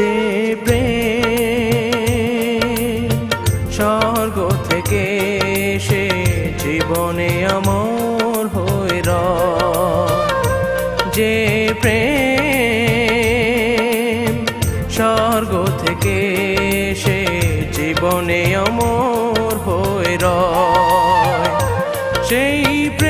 যে প্রেম স্বর্গ থেকে সে জীবনে আমার হয়ে যে প্রেম স্বর্গ থেকে সে জীবনে আমার হয়ে সেই প্রেম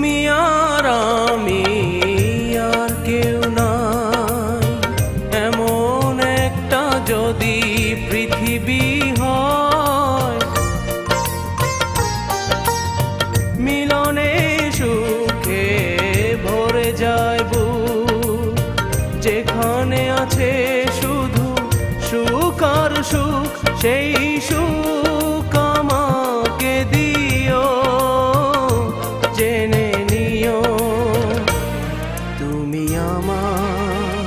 তুমি আর আমি আর কেউ নাই। এমন একটা যদি পৃথিবী হয়, মিলনে সুখে ভরে যায় বুক। যেখানে আছে শুধু সুখ আর সুখ, সেই সুখ আমার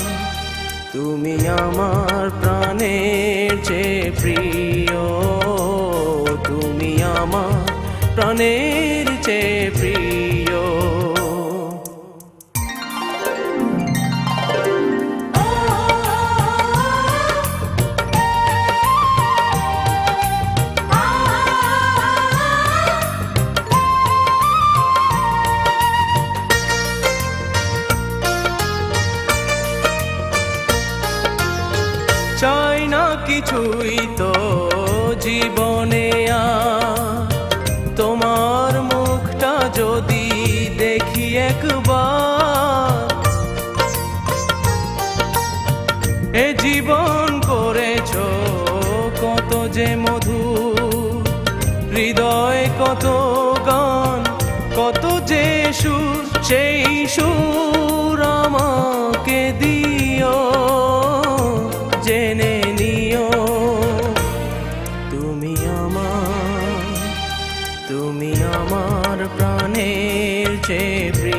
তুমি আমার প্রাণের যে প্রিয় তুমি আমার প্রাণের চাই না কিছুই তো জীবনে তোমার মুখটা যদি দেখি একবার, এ জীবন করেছ কত যে মধু হৃদয় কত গান, কত যে সুর, সেই সুর তুমি আমার তুমি আমার প্রাণের চেয়ে